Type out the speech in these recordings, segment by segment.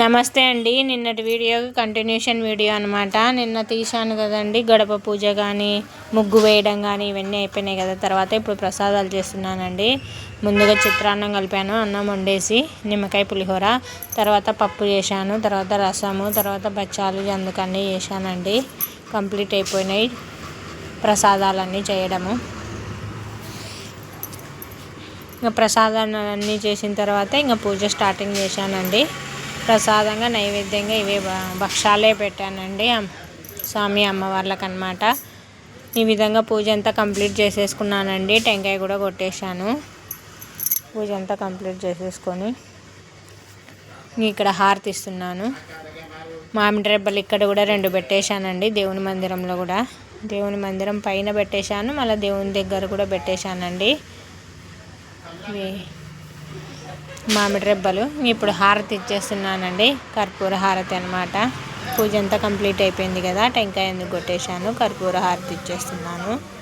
నమస్తే అండి. నిన్నటి వీడియో కంటిన్యూషన్ వీడియో అనమాట నిన్న తీశాను కదండి. గడప పూజ కానీ ముగ్గు వేయడం కానీ ఇవన్నీ అయిపోయినాయి కదా. తర్వాత ఇప్పుడు ప్రసాదాలు చేస్తున్నానండి. ముందుగా చిత్రాన్నం కలిపాను అన్నం వండేసి నిమ్మకాయ పులిహోర తర్వాత పప్పు చేశాను తర్వాత రసము తర్వాత బచ్చాలు అందుకన్నీ చేశానండి. కంప్లీట్ అయిపోయినాయి ప్రసాదాలన్నీ చేయడము. ఇంకా ప్రసాదాలు అన్నీ చేసిన తర్వాత ఇంకా పూజ స్టార్టింగ్ చేశానండి. ప్రసాదంగా నైవేద్యంగా ఇవే భక్షాలే పెట్టానండి. స్వామి అమ్మవార్లకు అనమాట ఈ విధంగా పూజ అంతా కంప్లీట్ చేసేసుకున్నానండి. టెంకాయ కూడా కొట్టేశాను. పూజ అంతా కంప్లీట్ చేసేసుకొని ఇక్కడ హారతి ఇస్తున్నాను. మామిడి రెబ్బలు ఇక్కడ కూడా రెండు పెట్టేశానండి దేవుని మందిరంలో కూడా. దేవుని మందిరం పైన పెట్టేశాను మళ్ళీ దేవుని దగ్గర కూడా పెట్టేశానండి. మామిడి రెబ్బలు. ఇప్పుడు హారతి ఇచ్చేస్తున్నానండి. కర్పూర హారతి అనమాట పూజ అంతా కంప్లీట్ అయిపోయింది కదా. టెంకాయ ఎందుకు కొట్టేశాను? కర్పూర హారతి ఇచ్చేస్తున్నాను.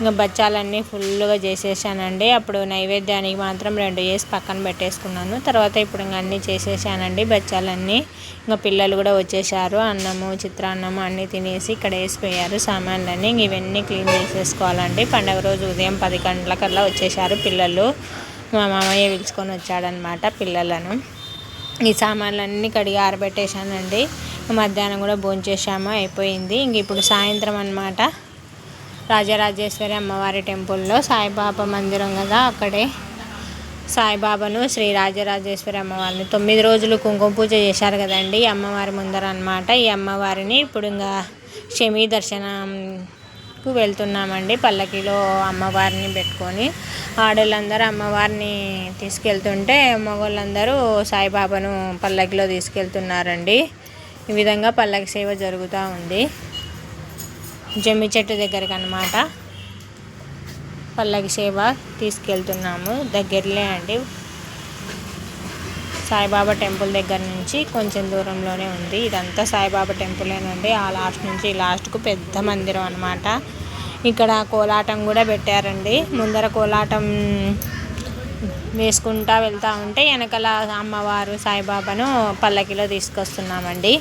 ఇంకా బచ్చాలన్నీ ఫుల్గా చేసేసానండి. అప్పుడు నైవేద్యానికి మాత్రం రెండు చేసి పక్కన పెట్టేసుకున్నాను. తర్వాత ఇప్పుడు ఇంకా అన్నీ చేసేసానండి బచ్చాలన్నీ. ఇంకా పిల్లలు కూడా వచ్చేసారు. అన్నము చిత్రాన్నము అన్నీ తినేసి ఇక్కడ వేసిపోయారు సామాన్లన్నీ. ఇంక ఇవన్నీ క్లీన్ చేసేసుకోవాలండి. పండగ రోజు ఉదయం పది గంటలకల్లా వచ్చేసారు పిల్లలు. మా మామయ్య పిలుచుకొని వచ్చాడనమాట పిల్లలను. ఈ సామాన్లన్నీ కడిగి ఆరబెట్టేశానండి. మధ్యాహ్నం కూడా భోంచేసాము అయిపోయింది. ఇంక ఇప్పుడు సాయంత్రం అనమాట రాజరాజేశ్వరి అమ్మవారి టెంపుల్లో సాయిబాబా మందిరం కదా అక్కడే. సాయిబాబాను శ్రీ రాజరాజేశ్వరి అమ్మవారిని తొమ్మిది రోజులు కుంకుమ పూజ చేశారు కదండి అమ్మవారి ముందర అనమాట ఈ అమ్మవారిని ఇప్పుడు ఇంకా శమీ దర్శనంకు వెళ్తున్నామండి. పల్లకిలో అమ్మవారిని పెట్టుకొని ఆడవాళ్ళందరూ అమ్మవారిని తీసుకెళ్తుంటే మగవాళ్ళందరూ సాయిబాబాను పల్లకిలో తీసుకెళ్తున్నారండి. ఈ విధంగా పల్లకి సేవ జరుగుతూ ఉంది. జమ్మి చెట్టు దగ్గరికి అనమాట పల్లకి సేవ తీసుకెళ్తున్నాము. దగ్గరలే అండి. సాయిబాబా టెంపుల్ దగ్గర నుంచి కొంచెం దూరంలోనే ఉంది. ఇదంతా సాయిబాబా టెంపులేనండి. ఆ లాస్ట్ నుంచి లాస్ట్కు పెద్ద మందిరం అనమాట ఇక్కడ కోలాటం కూడా పెట్టారండి. ముందర కోలాటం వేసుకుంటా వెళ్తూ ఉంటే వెనకాల అమ్మవారు సాయిబాబాను పల్లకిలో తీసుకొస్తున్నామండి.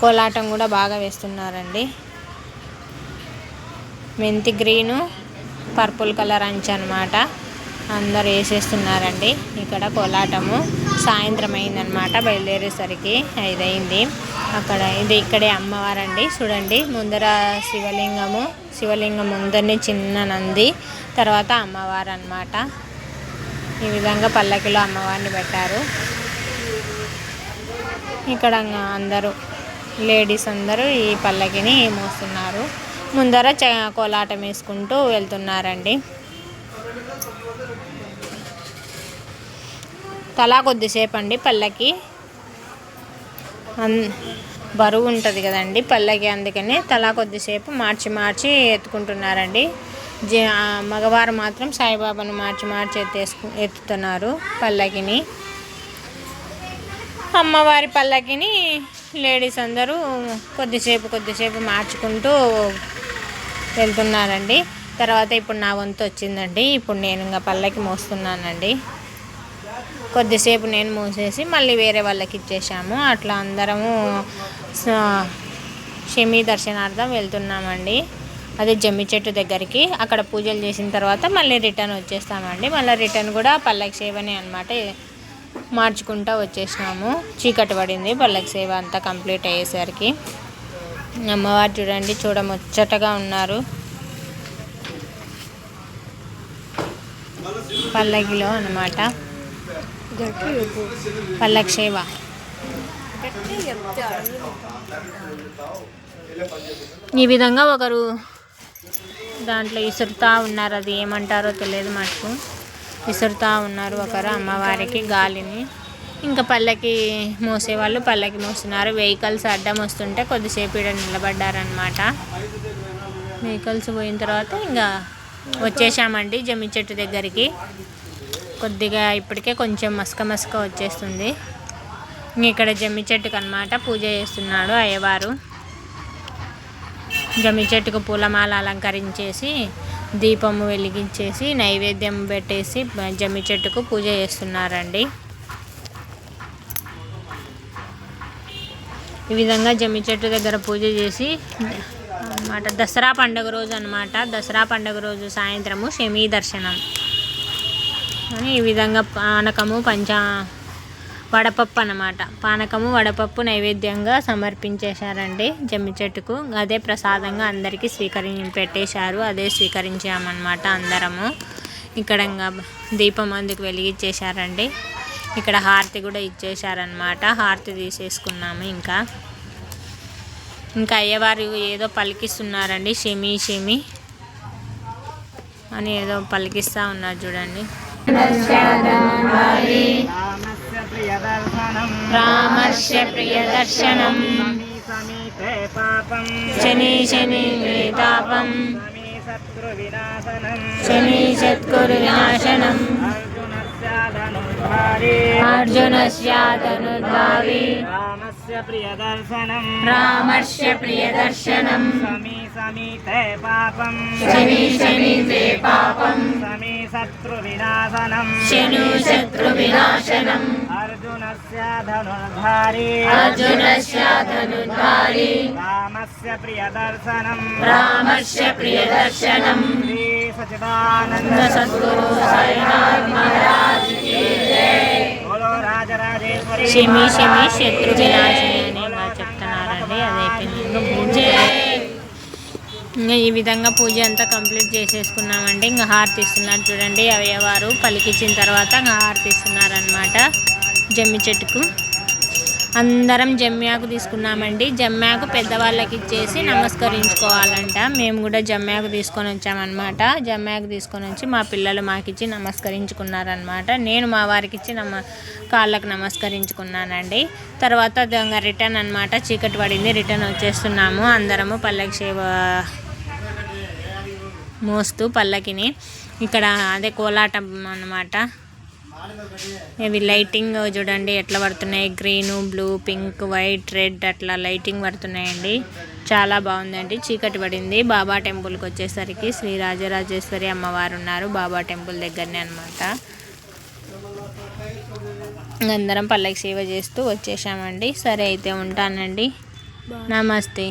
కోలాటం కూడా బాగా వేస్తున్నారండి. మెంతి గ్రీను పర్పుల్ కలర్ అంచు అనమాట అందరు వేసేస్తున్నారండి. ఇక్కడ కోలాటము సాయంత్రం అయిందనమాట బయలుదేరేసరికి ఐదయింది. అక్కడ ఇది ఇక్కడే అమ్మవారండి. చూడండి ముందర శివలింగము శివలింగం ముందరనే చిన్న నంది తర్వాత అమ్మవారు అనమాట ఈ విధంగా పల్లకిలో అమ్మవారిని పెట్టారు. ఇక్కడ అందరూ లేడీస్ అందరూ ఈ పల్లకిని మోస్తున్నారు. ముందర కోలాటం వేసుకుంటూ వెళ్తున్నారండి. తలా కొద్దిసేపు అండి పల్లకి బరువు ఉంటుంది కదండి పల్లకి అందుకని తలా కొద్దిసేపు మార్చి మార్చి ఎత్తుకుంటున్నారండి. మగవారు మాత్రం సాయిబాబాను మార్చి మార్చి ఎత్తేసుకు ఎత్తుతున్నారు పల్లకిని. అమ్మవారి పల్లకిని లేడీస్ అందరూ కొద్దిసేపు కొద్దిసేపు మార్చుకుంటూ వెళ్తున్నారండి. తర్వాత ఇప్పుడు నా వంతు వచ్చిందండి. ఇప్పుడు నేను ఇంకా పల్లకి మోస్తున్నానండి. కొద్దిసేపు నేను మోసేసి మళ్ళీ వేరే వాళ్ళకి ఇచ్చేసాము అట్లా అందరము షమి దర్శనార్థం వెళ్తున్నామండి. అదే జమ్మి చెట్టు దగ్గరికి. అక్కడ పూజలు చేసిన తర్వాత మళ్ళీ రిటర్న్ వచ్చేస్తామండి. మళ్ళీ రిటర్న్ కూడా పల్లకి సేవనే అనమాట మార్చుకుంటూ వచ్చేసినాము. చీకటి పడింది. పల్లకి సేవ అంతా కంప్లీట్ అయ్యేసరికి. అమ్మవారు చూడండి చూడముచ్చటగా ఉన్నారు. పల్లకిలో అనమాట పల్లకి సేవ. ఈ విధంగా ఒకరు దాంట్లో ఇసురుతా ఉన్నారు. అది ఏమంటారో తెలియదు మాకు. విసురుతూ ఉన్నారు ఒకరు అమ్మవారికి గాలిని. ఇంకా పల్లకి మోసేవాళ్ళు పల్లకి మోస్తున్నారు. వెహికల్స్ అడ్డం వస్తుంటే కొద్దిసేపు ఇక్కడ నిలబడ్డారనమాట వెహికల్స్ పోయిన తర్వాత ఇంకా వచ్చేసామండి జమ్మి చెట్టు దగ్గరికి. కొద్దిగా ఇప్పటికే కొంచెం మసక మసక వచ్చేస్తుంది. ఇక్కడ జమ్మి చెట్టుకు అనమాట పూజ చేస్తున్నాడు అయ్యవారు. జమ్మి చెట్టుకు పూలమాల అలంకరించేసి దీపము వెలిగించేసి నైవేద్యం పెట్టేసి జమ్మి చెట్టుకు పూజ చేస్తున్నారండి. ఈ విధంగా జమ్మి చెట్టు దగ్గర పూజ చేసి అన్నమాట దసరా పండుగ రోజు అన్నమాట. దసరా పండుగ రోజు సాయంత్రము శమీ దర్శనం. అని ఈ విధంగా పానకము పంచ వడపప్పు అనమాట పానకము వడపప్పు నైవేద్యంగా సమర్పించేశారండి జమ్మి చెట్టుకు. అదే ప్రసాదంగా అందరికీ స్వీకరి పెట్టేశారు. అదే స్వీకరించామన్నమాట అందరము. ఇక్కడ ఇంకా దీపం అందుకు వెలిగించేశారండి. ఇక్కడ హారతి కూడా ఇచ్చేశారనమాట హారతి తీసేసుకున్నాము ఇంకా. ఇంకా అయ్యవారు ఏదో పలికిస్తున్నారండి. షిమి షిమి అని ఏదో పలికిస్తూ ఉన్నారు చూడండి. రామస్య ప్రియదర్శనం శని శని వినాశనం శని సత్కురు వినాశనం అర్జునస్యాధనుర్ధారి అర్జునస్యాదనుద్భావి రామస్య ప్రియదర్శనం రామస్య ప్రియదర్శనం సమీ సమీపే పాపం శని శని తే పాపం సమీ శత్రు వినాశనం శను శత్రు శత్రు వినాశిని అని చెప్తున్నారండి అదైపోయింది ఇంకా పూజ ఇంకా ఈ విధంగా పూజ అంతా కంప్లీట్ చేసేసుకున్నామండి. ఇంకా హారతి ఇస్తున్నారు చూడండి అయ్యవారు పలికిచ్చిన తర్వాత ఇంకా హారతి ఇస్తున్నారనమాట జమ్మి చెట్టుకు. అందరం జమ్యాకు తీసుకున్నామండి. జమ్యాకు పెద్దవాళ్ళకి ఇచ్చేసి నమస్కరించుకోవాలంట. మేము కూడా జమ్యాకు తీసుకొని వచ్చామన్నమాట. జమ్యాకు తీసుకొని వచ్చి మా పిల్లలు మాకిచ్చి నమస్కరించుకున్నారనమాట నేను మా వారికి ఇచ్చి నమ కాళ్ళకు నమస్కరించుకున్నానండి. తర్వాత దొంగ రిటర్న్ అనమాట చీకటి పడింది. రిటర్న్ వచ్చేస్తున్నాము. అందరము పల్లకి సేవ మోస్తూ పల్లకిని. ఇక్కడ అదే కోలాటం అన్నమాట. ఇవి లైటింగ్ చూడండి ఎట్లా పడుతున్నాయి. Green blue pink white red అట్లా లైటింగ్ పడుతున్నాయండి. చాలా బాగుందండి. చీకటి పడింది. బాబా టెంపుల్కి వచ్చేసరికి శ్రీ రాజరాజేశ్వరి అమ్మవారు ఉన్నారు. బాబా టెంపుల్ దగ్గరనే అనమాట అందరం పల్లకి సేవ చేస్తూ వచ్చేసామండి. సరే అయితే ఉంటానండి. నమస్తే.